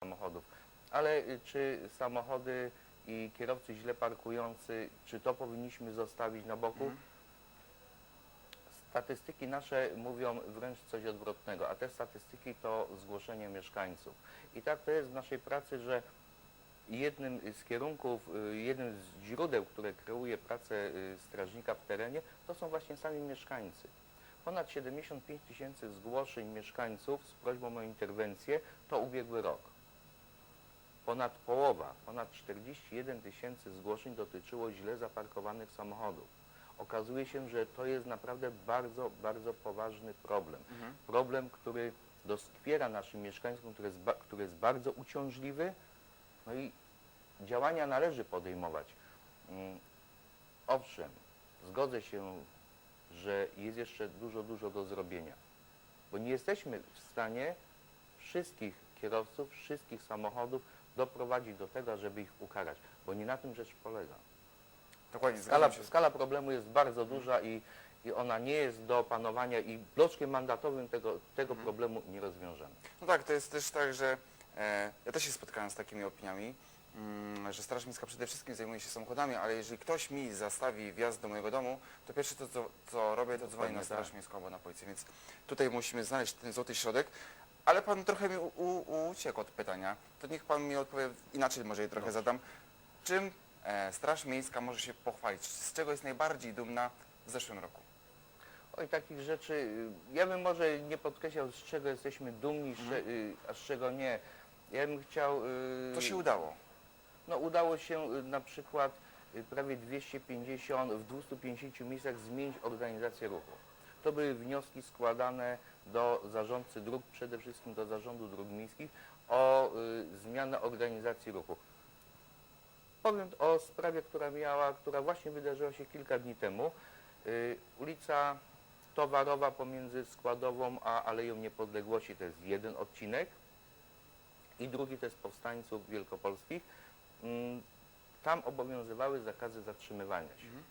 samochodów. Ale y, czy samochody i kierowcy źle parkujący, czy to powinniśmy zostawić na boku? Mhm. Statystyki nasze mówią wręcz coś odwrotnego, a te statystyki to zgłoszenie mieszkańców. I tak to jest w naszej pracy, że jednym z kierunków, y, jednym z źródeł, które kreuje pracę y, strażnika w terenie, to są właśnie sami mieszkańcy. Ponad 75 tysięcy zgłoszeń mieszkańców z prośbą o interwencję to ubiegły rok. Ponad połowa, ponad 41 tysięcy zgłoszeń dotyczyło źle zaparkowanych samochodów. Okazuje się, że to jest naprawdę bardzo, bardzo poważny problem. Mhm. Problem, który doskwiera naszym mieszkańcom, który jest, który jest bardzo uciążliwy, no i działania należy podejmować. Mm, Owszem, zgodzę się, że jest jeszcze dużo, dużo do zrobienia, bo nie jesteśmy w stanie wszystkich kierowców, wszystkich samochodów doprowadzić do tego, żeby ich ukarać, bo nie na tym rzecz polega. Dokładnie, Skala, się. skala problemu jest bardzo duża i, i ona nie jest do opanowania i bloczkiem mandatowym tego, tego Mhm. problemu nie rozwiążemy. No tak, to jest też tak, że e, ja też się spotkałem z takimi opiniami, mm, że Straż Miejska przede wszystkim zajmuje się samochodami, ale jeżeli ktoś mi zastawi wjazd do mojego domu, to pierwsze to, co, co robię, to dzwonię na Straż tak. Miejską albo na policję, więc tutaj musimy znaleźć ten złoty środek. Ale pan trochę mi u, u, uciekł od pytania, to niech pan mi odpowie, inaczej może je trochę Dobrze. zadam. Czym e, Straż Miejska może się pochwalić? Z czego jest najbardziej dumna w zeszłym roku? Oj, takich rzeczy, y, ja bym może nie podkreślał, z czego jesteśmy dumni, Mhm. sze- y, a z czego nie. Ja bym chciał... y, Co się udało? No udało się y, na przykład y, prawie 250, w 250 miejscach zmienić organizację ruchu. To były wnioski składane do zarządcy dróg, przede wszystkim do zarządu dróg miejskich o y, zmianę organizacji ruchu. Powiem o sprawie, która miała, która właśnie wydarzyła się kilka dni temu. Y, ulica Towarowa pomiędzy Składową a Aleją Niepodległości to jest jeden odcinek i drugi to jest Powstańców Wielkopolskich. Mm, Tam obowiązywały zakazy zatrzymywania się. Mhm.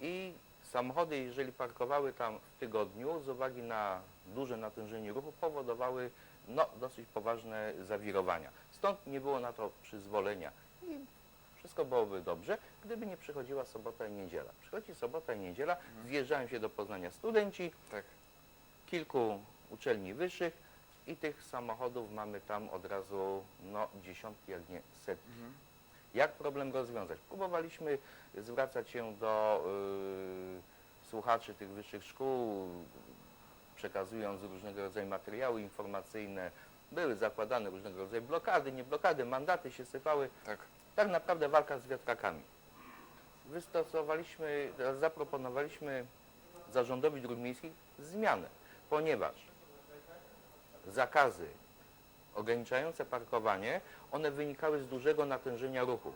I samochody, jeżeli parkowały tam w tygodniu, z uwagi na duże natężenie ruchu, powodowały no, dosyć poważne zawirowania. Stąd nie było na to przyzwolenia. I wszystko byłoby dobrze, gdyby nie przychodziła sobota i niedziela. Przychodzi sobota i niedziela, zjeżdżają się do Poznania studenci, Tak. kilku uczelni wyższych i tych samochodów mamy tam od razu no, dziesiątki, jak nie setki. Mhm. Jak problem rozwiązać? Próbowaliśmy zwracać się do y, słuchaczy tych wyższych szkół, przekazując różnego rodzaju materiały informacyjne. Były zakładane różnego rodzaju blokady, nie blokady, mandaty się sypały. Tak. Tak naprawdę walka z wiatrakami. Wystosowaliśmy, zaproponowaliśmy zarządowi dróg miejskich zmianę, ponieważ zakazy ograniczające parkowanie, one wynikały z dużego natężenia ruchu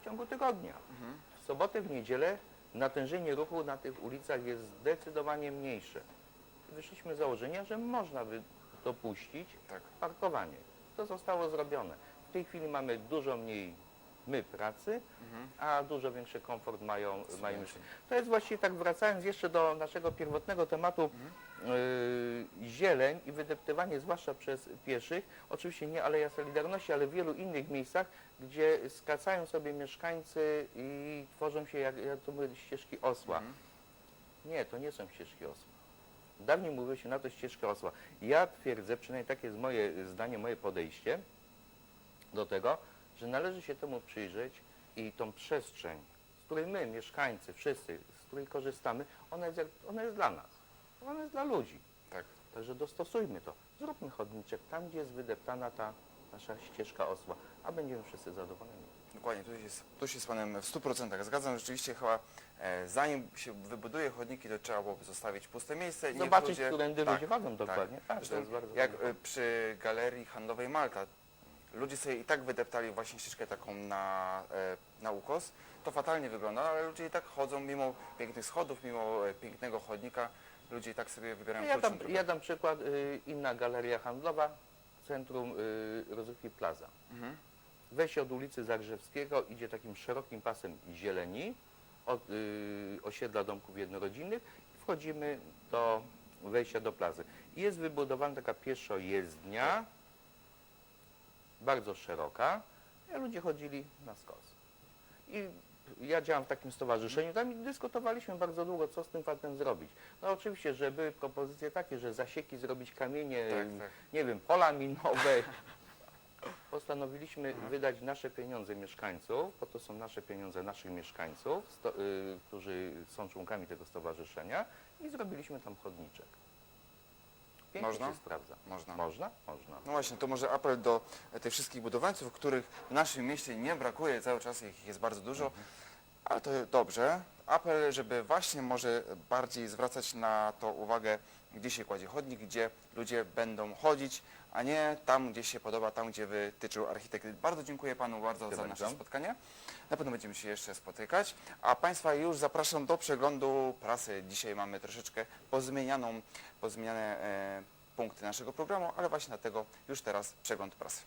w ciągu tygodnia. Mhm. W sobotę, w niedzielę natężenie ruchu na tych ulicach jest zdecydowanie mniejsze. Wyszliśmy z założenia, że można by dopuścić Tak. parkowanie. To zostało zrobione. W tej chwili mamy dużo mniej my pracy, Mhm. a dużo większy komfort mają, mają już. To jest właściwie tak wracając jeszcze do naszego pierwotnego tematu yy, zieleń i wydeptywanie zwłaszcza przez pieszych. Oczywiście nie Aleja Solidarności, ale w wielu innych miejscach, gdzie skracają sobie mieszkańcy i tworzą się, jak ja to mówię, ścieżki osła. Mhm. Nie, to nie są ścieżki osła. Dawniej mówiło się na to ścieżka osła. Ja twierdzę, przynajmniej takie jest moje zdanie, moje podejście do tego, że należy się temu przyjrzeć i tą przestrzeń, z której my, mieszkańcy, wszyscy, z której korzystamy, ona jest, jak, ona jest dla nas. Ona jest dla ludzi. Tak. Także dostosujmy to. Zróbmy chodniczek tam, gdzie jest wydeptana ta nasza ścieżka osła, a będziemy wszyscy zadowoleni. Dokładnie, tu się, z- tu się z Panem w 100% zgadzam. Rzeczywiście chyba e, zanim się wybuduje chodniki, to trzeba byłoby zostawić puste miejsce. i niech Zobaczyć, ludzie- którędy tak, ludzie chodzą dokładnie. Tak, to jest bardzo jak e, przy galerii handlowej Malta, ludzie sobie i tak wydeptali właśnie ścieżkę taką na, e, na ukos, to fatalnie wygląda, ale ludzie i tak chodzą mimo pięknych schodów, mimo e, pięknego chodnika, ludzie i tak sobie wybierają Ja dam, drogę. ja dam przykład, y, inna galeria handlowa, centrum y, rozrywki Plaza. Mhm. Wejście od ulicy Zagrzewskiego idzie takim szerokim pasem zieleni od y, osiedla domków jednorodzinnych i wchodzimy do wejścia do plazy. Jest wybudowana taka pieszo jezdnia bardzo szeroka, a ludzie chodzili na skos. I ja działam w takim stowarzyszeniu, tam dyskutowaliśmy bardzo długo, co z tym faktem zrobić. No oczywiście, że były propozycje takie, że zasieki zrobić kamienie, Tak, tak. nie wiem, pola minowe. Postanowiliśmy wydać nasze pieniądze mieszkańców, bo to są nasze pieniądze naszych mieszkańców, sto, y, którzy są członkami tego stowarzyszenia i zrobiliśmy tam chodniczek. Pięknie Można? się sprawdza. Można. Można? Można. No właśnie, to może apel do e, tych wszystkich budowlańców, których w naszym mieście nie brakuje, cały czas ich jest bardzo dużo, ale to dobrze. Apel, żeby właśnie może bardziej zwracać na to uwagę, gdzie się kładzie chodnik, gdzie ludzie będą chodzić, a nie tam, gdzie się podoba, tam, gdzie wytyczył architekt. Bardzo dziękuję Panu bardzo za bardzo. nasze spotkanie. Na pewno będziemy się jeszcze spotykać, a Państwa już zapraszam do przeglądu prasy. Dzisiaj mamy troszeczkę pozmienianą, pozmieniane e, punkty naszego programu, ale właśnie dlatego już teraz przegląd prasy.